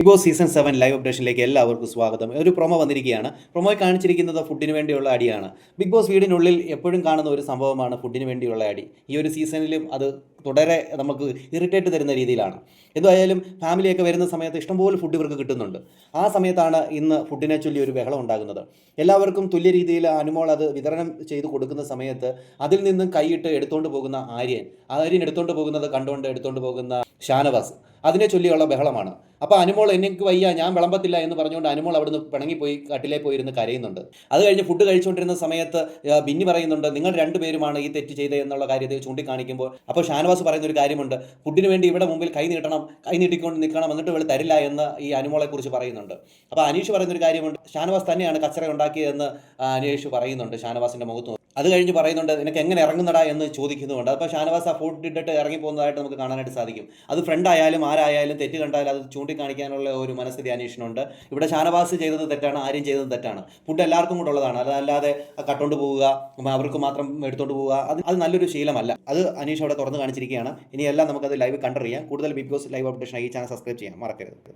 Bigg Boss season seven live അപ്ഡേഷനിലേക്ക് എല്ലാവർക്കും സ്വാഗതം. ഒരു പ്രൊമോ വന്നിരിക്കുകയാണ്. പ്രൊമോയിൽ കാണിച്ചിരിക്കുന്നത് ഫുഡിന് വേണ്ടിയുള്ള അടിയാണ്. ബിഗ് ബോസ് വീടിനുള്ളിൽ എപ്പോഴും കാണുന്ന ഒരു സംഭവമാണ് ഫുഡിന് വേണ്ടിയുള്ള അടി. ഈ ഒരു സീസണിലും അത് തുടരെ നമുക്ക് ഇറിറ്റേറ്റ് തരുന്ന രീതിയിലാണ്. എന്തായാലും ഫാമിലിയൊക്കെ വരുന്ന സമയത്ത് ഇഷ്ടംപോലെ ഫുഡ് ഇവർക്ക് കിട്ടുന്നുണ്ട്. ആ സമയത്താണ് ഇന്ന് ഫുഡിനെ ചൊല്ലി ഒരു ബഹളം ഉണ്ടാകുന്നത്. എല്ലാവർക്കും തുല്യ രീതിയിൽ അനുമോൾ അത് വിതരണം ചെയ്ത് കൊടുക്കുന്ന സമയത്ത് അതിൽ നിന്നും കൈയിട്ട് എടുത്തുകൊണ്ട് പോകുന്ന ആര്യൻ. ആര്യൻ എടുത്തുകൊണ്ട് പോകുന്നത് കണ്ടുകൊണ്ട് എടുത്തുകൊണ്ട് പോകുന്ന ഷാനവാസ്. അതിനെ ചൊല്ലിയുള്ള ബഹളമാണ്. അപ്പോൾ അനുമോൾ എനിക്ക് വയ്യ ഞാൻ വിളമ്പത്തില്ല എന്ന് പറഞ്ഞുകൊണ്ട് അനുമോൾ അവിടുന്ന് പിണങ്ങിപ്പോയി കട്ടിലേ പോയിരുന്ന് കരയുന്നുണ്ട്. അത് കഴിഞ്ഞ് ഫുഡ് കഴിച്ചുകൊണ്ടിരുന്ന സമയത്ത് ബിന്നി പറയുന്നുണ്ട് നിങ്ങൾ രണ്ടുപേരുമാണ് ഈ തെറ്റ് ചെയ്തത് എന്നുള്ള കാര്യത്തെ ചൂണ്ടിക്കാണിക്കുമ്പോൾ. അപ്പോൾ ഷാനവാസ് പറയുന്ന ഒരു കാര്യമുണ്ട് ഫുഡിന് വേണ്ടി ഇവിടെ മുമ്പിൽ കൈ നീട്ടണം കൈ നീട്ടിക്കൊണ്ട് നിൽക്കണം എന്നിട്ട് ഇവിടെ തരില്ല എന്ന് ഈ അനുമോളെ കുറിച്ച് പറയുന്നുണ്ട്. അപ്പോൾ അനീഷ് പറയുന്ന ഒരു കാര്യമുണ്ട് ഷാനവാസ് തന്നെയാണ് കച്ചറ ഉണ്ടാക്കിയതെന്ന് അനീഷ് പറയുന്നുണ്ട് ഷാനവാസിന്റെ മുഖത്ത്. അത് കഴിഞ്ഞ് പറയുന്നുണ്ട് നിനക്ക് എങ്ങനെ ഇറങ്ങുന്നടാ? എന്ന് ചോദിക്കുന്നുണ്ട് അപ്പോൾ ഷാനവാസ് ആ ഫുഡ് ഇട്ടിട്ട് ഇറങ്ങി പോകുന്നതായിട്ട് നമുക്ക് കാണാനായിട്ട് സാധിക്കും. അത് ഫ്രണ്ട് ആയാലും ആരായാലും തെറ്റ് കണ്ടാലും അത് ചൂണ്ടിക്കാണിക്കാനുള്ള ഒരു മനസ്ഥിതി അന്വേഷണമുണ്ട് ഇവിടെ ഷാനവാസ് ചെയ്തത് തെറ്റാണ് ആരും ചെയ്തത് തെറ്റാണ്. ഫുഡ് എല്ലാവർക്കും കൂടെ ഉള്ളതാണ് അതല്ലാതെ കട്ടുകൊണ്ട് പോവുക അവർക്ക് മാത്രം എടുത്തുകൊണ്ട് പോവുക അത് അത് നല്ലൊരു ശീലമല്ല. അത് അനീഷ് അവിടെ തുറന്ന് കാണിച്ചിരിക്കുകയാണ്. ഇനിയെല്ലാം നമുക്കത് ലൈവ് കണ്ടറിയാം. കൂടുതൽ ബിഗ് ബോസ് ലൈവ് അപ്ഡേഷൻ ഈ ചാനൽ സബ്സ്ക്രൈബ് ചെയ്യാം മറക്കരുത്.